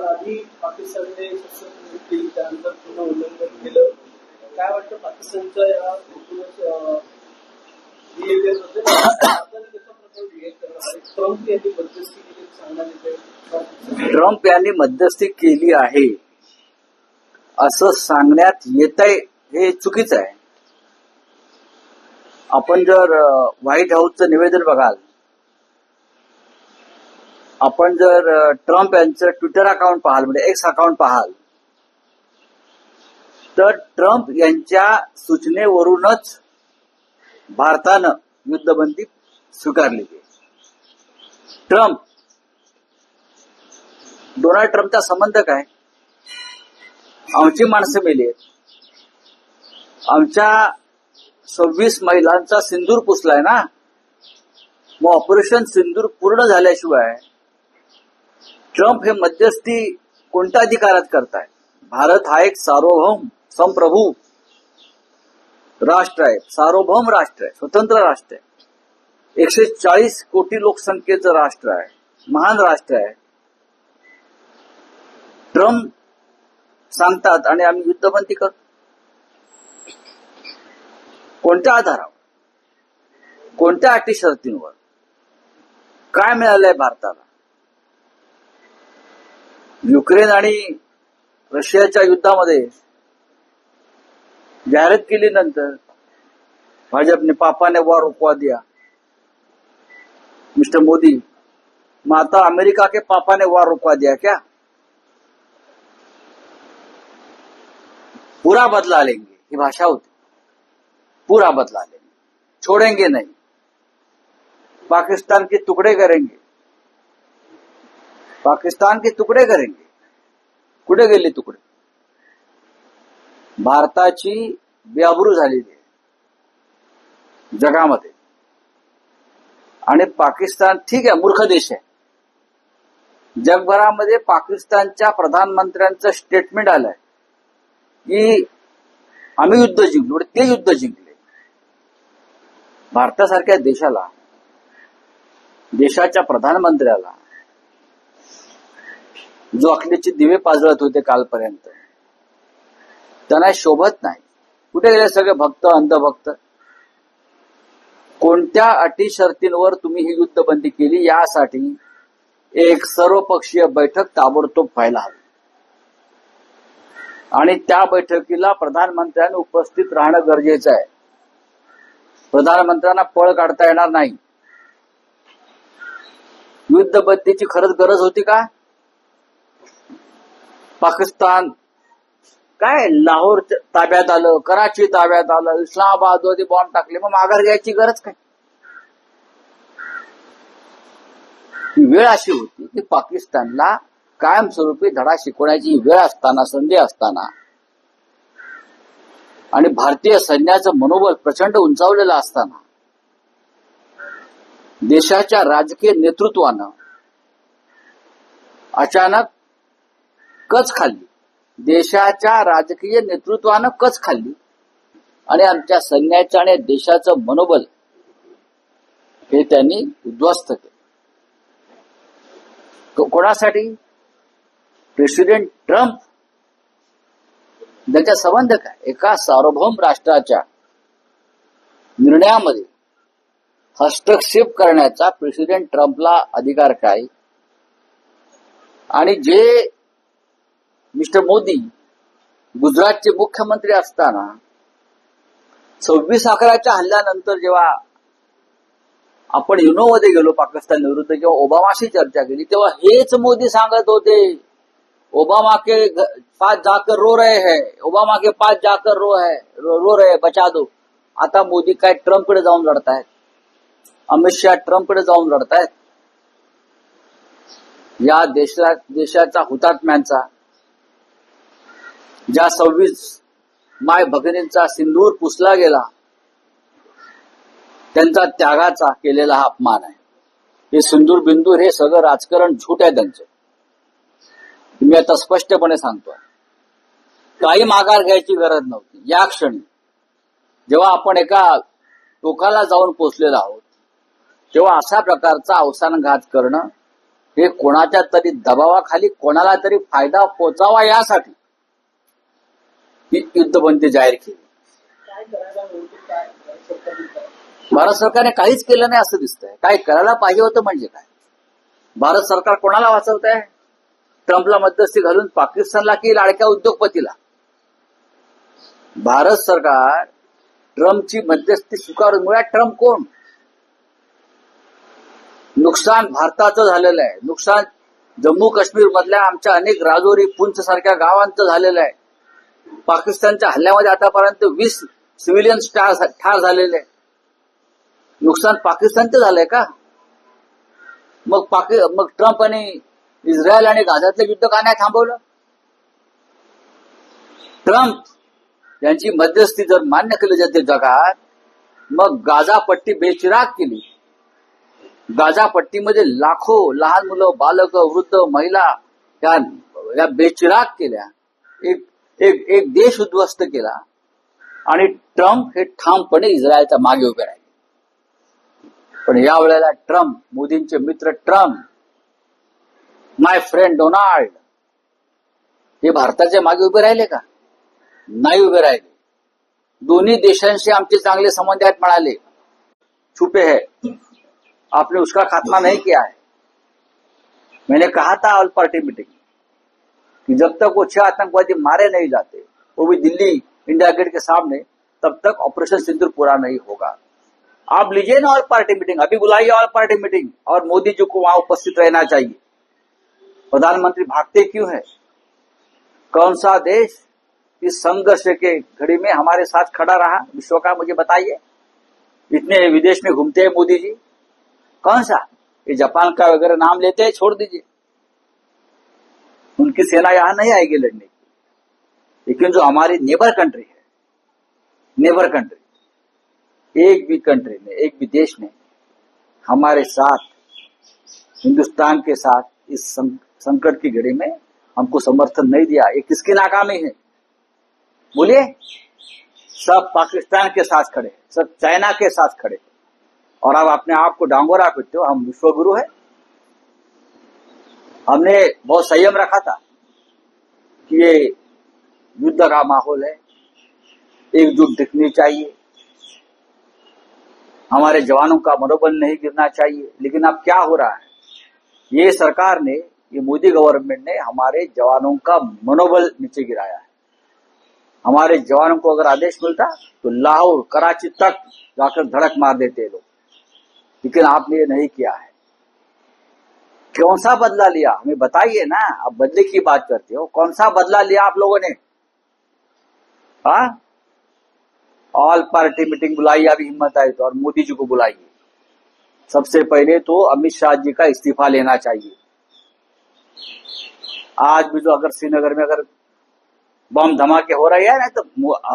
काल आधी पाकिस्तानने केली त्यानंतर पुन्हा उल्लंघन केलं. काय वाटतं पाकिस्तानच्या या एकूणच बिहेवियर ट्रम्प यांनी मध्यस्थी केली सांगण्यात येते ट्रम्प यांनी मध्यस्थी केली आहे. असं सांगण्यात येत आहे हे चुकीचं आहे. आपण जर व्हाईट हाऊसचं निवेदन बघाल आपण जर ट्रम्प यांचं ट्विटर अकाउंट पाहाल म्हणजे एक्स अकाउंट पाहाल तर ट्रम्प यांच्या सूचनेवरूनच भारतानं युद्धबंदी स्वीकारली. ट्रम्प डोनाल्ड ट्रम्पचा संबंध काय? आमची माणसं मेली आहेत. आमच्या सव्वीस महिलांचा सिंदूर पुसलाय ना? मग ऑपरेशन सिंदूर पूर्ण झाल्याशिवाय ट्रम्प हे मध्यस्थी कोणत्या अधिकारात करताय? भारत हा एक सार्वभौम संप्रभू राष्ट्र आहे. सार्वभौम राष्ट्र आहे. स्वतंत्र राष्ट्र आहे. एकशे चाळीस कोटी लोकसंख्येचं राष्ट्र आहे. महान राष्ट्र आहे. ट्रम्प सांगतात आणि आम्ही युद्धबंदी करतो. कोणत्या आधारावर? कोणत्या अटी शर्तींवर? काय मिळालंय भारताला? युक्रेन आणि रशियाच्या युद्धामध्ये जाहिरात केली नंतर भाजपने पापाने वॉर रुकवा दिया. मिस्टर मोदी माता अमेरिका के पापा ने वॉर रुकवा दिया क्या? पूरा बदला लेंगे ही भाषा होती. पूरा बदला लेंगे. छोड़ेंगे नहीं. पाकिस्तान के टुकड़े करेंगे. पाकिस्तान के तुकडे करेंगे। कुठे गेले तुकडे? भारताची बेआबरू झालेली आहे जगामध्ये. आणि पाकिस्तान ठीक आहे मूर्ख देश आहे. जगभरामध्ये पाकिस्तानच्या प्रधानमंत्र्यांचं स्टेटमेंट आलंय की आम्ही युद्ध जिंकलो ते युद्ध जिंकले. भारतासारख्या देशाला देशाच्या प्रधानमंत्र्याला जो दिवे पाजळत होते कालपर्यंत. त्यांना शोभत नाही. कुठे गेले सगळे भक्त अंधभक्त? कोणत्या अटी शर्तींवर तुम्ही ही युद्धबंदी केली? यासाठी एक सर्वपक्षीय बैठक ताबडतोब व्हायला हवी. आणि त्या बैठकीला प्रधानमंत्र्यांनी उपस्थित राहणं गरजेचं आहे. प्रधानमंत्र्यांना पळ काढता येणार नाही. युद्धबंदीची खरंच गरज होती का? पाकिस्तान. काय? लाहोर ताब्यात आलं कराची ताब्यात आलं इस्लामाबादमध्ये बॉम्ब टाकले. मग माघार घ्यायची गरज काय? वेळ अशी होती की पाकिस्तानला कायमस्वरूपी धडा शिकवण्याची वेळ असताना संधी असताना आणि भारतीय सैन्याचं मनोबल प्रचंड उंचावलेलं असताना देशाच्या राजकीय नेतृत्वानं अचानक कच खाल्ली. देशाच्या राजकीय नेतृत्वानं कच खाल्ली. आणि आमच्या सैन्याचं आणि देशाचं मनोबल हे त्यांनी उद्ध्वस्त केलं. कोणासाठी? President Trump. त्याचा संबंध काय? एका सार्वभौम राष्ट्राच्या निर्णयामध्ये हस्तक्षेप करण्याचा प्रेसिडेंट ट्रम्पला अधिकार काय? आणि जे मिस्टर मोदी गुजरातचे मुख्यमंत्री असताना सव्वीस अकराच्या हल्ल्यानंतर जेव्हा आपण युनोमध्ये गेलो पाकिस्तान विरुद्ध किंवा ओबामाशी चर्चा केली तेव्हा हेच मोदी सांगत होते ओबामा के पास जाकर रो रहे हैं ओबामा के पास जाकर रो है रो, रो रहे बचा दो. आता मोदी काय ट्रम्पकडे जाऊन लढतायत? अमित शहा ट्रम्पकडे जाऊन लढतायत? या देशा देशाचा हुतात्म्यांचा ज्या सव्वीस माय भगिनींचा सिंदूर पुसला गेला त्यांचा त्यागाचा केलेला हा अपमान आहे. हे सिंदूर बिंदूर हे सगळं राजकारण झूट आहे त्यांचं. मी आता स्पष्टपणे सांगतो. काही माघार घ्यायची गरज नव्हती. या क्षणी जेव्हा आपण एका टोकाला जाऊन पोचलेलो आहोत तेव्हा अशा प्रकारचा अवसानघात करणं हे कोणाच्या तरी दबावाखाली कोणाला तरी फायदा पोचावा यासाठी युद्धबंदी जाहीर केली. भारत सरकारने काहीच केलं नाही असं दिसतंय. काय करायला पाहिजे होतं म्हणजे काय? भारत सरकार कोणाला वाचवत आहे ट्रम्पला मध्यस्थी घालून पाकिस्तानला की लाडक्या उद्योगपतीला? भारत सरकार ट्रम्पची मध्यस्थी स्वीकारून मुळात ट्रम्प कोण? नुकसान भारताचं झालेलं आहे. नुकसान जम्मू काश्मीर मधल्या आमच्या अनेक राजौरी पुंच सारख्या गावांचं झालेलं आहे. पाकिस्तानच्या हल्ल्यामध्ये आतापर्यंत वीस सिव्हिलियन्स ठार ठार झालेले नुकसान पाकिस्तानचं झालंय का? मग पाकि मग ट्रम्प आणि इस्रायल आणि गाझातलं युद्ध का नाही थांबवलं? ट्रम्प यांची मध्यस्थी जर मान्य केली जाते जगात मग गाझा पट्टी बेचिराग केली. गाझा पट्टीमध्ये लाखो लहान मुलं बालक वृद्ध महिला या या बेचिराग केल्या. एक एक एक देश उद्ध्वस्त केला. आणि ट्रम्प हे ठामपणे इस्रायलच्या मागे उभे राहिले. पण या वेळेला ट्रम्प मोदींचे मित्र ट्रम्प माय फ्रेंड डोनाल्ड हे भारताच्या मागे उभे राहिले का? नाही उभे राहिले. दोन्ही देशांशी आमचे चांगले संबंध आहेत म्हणाले. छुपे है. आपने उसका खात्मा नहीं किया है. मैंने कहा था ऑल पार्टी मीटिंग कि जब तक वो छह आतंकवादी मारे नहीं जाते, वो भी दिल्ली, इंडिया गेट के सामने, तब तक ऑपरेशन सिंदूर पूरा नहीं होगा। आप लीजिए ना ऑल पार्टी मीटिंग, अभी बुलाइए ऑल पार्टी मीटिंग, और मोदी जी को वहाँ उपस्थित रहना चाहिए। प्रधानमंत्री भागते क्यों है? कौन सा देश इस संघर्ष के घड़ी में हमारे साथ खड़ा रहा? विश्व का मुझे बताइए। इतने विदेश में घूमते हैं मोदी जी कौन सा? ये जापान का वगैरह नाम लेते हैं, छोड़ दीजिए। उनकी सेना यहाँ नहीं आएगी लड़ने की। लेकिन जो हमारी नेबर कंट्री है, नेबर कंट्री, एक भी कंट्री में, एक भी देश ने हमारे साथ, हिंदुस्तान के साथ इस संकट की घड़ी में हमको समर्थन नहीं दिया। ये किसकी नाकामी है? बोलिए। सब पाकिस्तान के साथ खड़े सब चाइना के साथ खड़े और अब अपने आप को डांगोरा पीटते हो, हम विश्व गुरु है। हमने बहुत संयम रखा था कि ये युद्ध का माहौल है। एकजुट दिखनी चाहिए। हमारे जवानों का मनोबल नहीं गिरना चाहिए। लेकिन अब क्या हो रहा है? ये सरकार ने, ये मोदी गवर्नमेंट ने हमारे जवानों का मनोबल नीचे गिराया है। हमारे जवानों को अगर आदेश मिलता तो लाहौर, कराची तक जाकर धड़क मार देते लोग। लेकिन आपने ये नहीं किया है। कौन सा बदला लिया? हमें बताइए ना, आप बदले की बात करते हो। कौन सा बदला लिया आप लोगों ने? ऑल पार्टी मीटिंग बुलाई, अभी हिम्मत आई तो और मोदी जी को बुलाइए। सबसे पहले तो अमित शाह जी का इस्तीफा लेना चाहिए। आज भी जो अगर श्रीनगर में अगर बम धमाके हो रहे हैं ना तो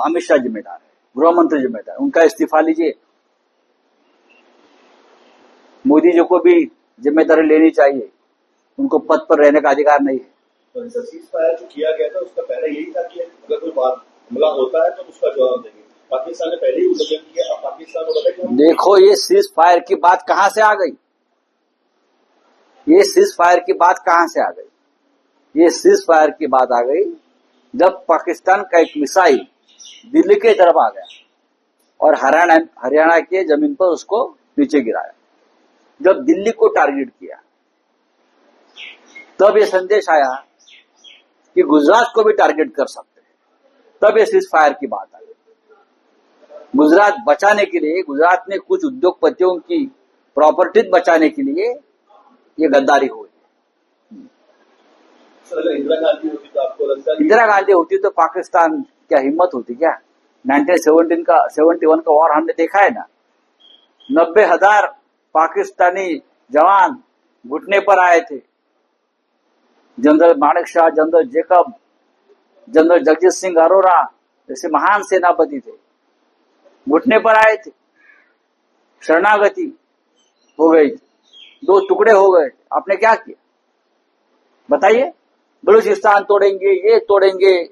अमित शाह जिम्मेदार है गृह मंत्री जिम्मेदार उनका इस्तीफा लीजिए। मोदी जी को भी ज़िम्मेदारी लेनी चाहिए। उनको पद पर रहने का अधिकार नहीं है। तो ऐसा सीज फायर जो किया गया था उसका पहले यही था कि अगर कोई बात हमला होता है तो उसका जवाब देंगे। पाकिस्तान ने पहले ही किया पाकिस्तान को बताया कि हम देखो ये सीज फायर की बात कहाँ से आ गई? ये सीज फायर की बात कहाँ से आ गई? ये सीज फायर की बात आ गई जब पाकिस्तान का एक मिसाइल दिल्ली की तरफ़ आ गया और हरियाणा हरियाणा के ज़मीन पर उसको नीचे गिराया। जब दिल्ली को टारगेट किया तब ये संदेश आया कि गुजरात को भी टारगेट कर सकते हैं। तब ये सीज फायर की बात आ गई गुजरात बचाने के लिए गुजरात में कुछ उद्योगपतियों की प्रॉपर्टीज़ बचाने के लिए ये गद्दारी हुई। इंदिरा गांधी होती तो इंदिरा गांधी होती तो पाकिस्तान क्या हिम्मत होती क्या? 1917 का 71 का वॉर हमने देखा है ना? नब्बे हज़ार पाकिस्तानी जवान घुटने पर आए थे। General Manek Shaw, general Jacob, general Jagjit Singh Aurora जैसे महान सेनापति थे। घुटने पर आए थे। शरणागति हो गई दो टुकड़े हो गए। आपने क्या किया? बताइए। बलूचिस्तान तोड़ेंगे, ये तोड़ेंगे,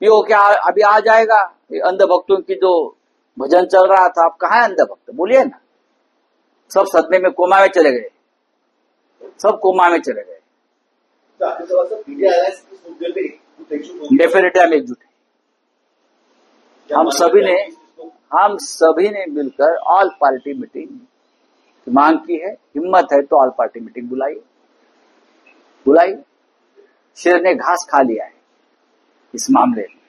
पीओ क्या अभी आ जाएगा? अंधभक्तों की जो भजन चल रहा था, आप कहा है अंधभक्त? बोलिए ना। सब सदमे में कोमा में चले गए। सब कोमा में चले गए। तो आपके सवाल सर पीडीआई आया इस मुद्दे पे एक इशू हो गया। डेफिनेटली हम एकजुट हैं हम सभी ने हम सभी ने मिलकर ऑल पार्टी मीटिंग की मांग की है। हिम्मत है तो ऑल पार्टी मीटिंग बुलाई। बुलाई। शेर ने घास खा लिया है इस मामले में।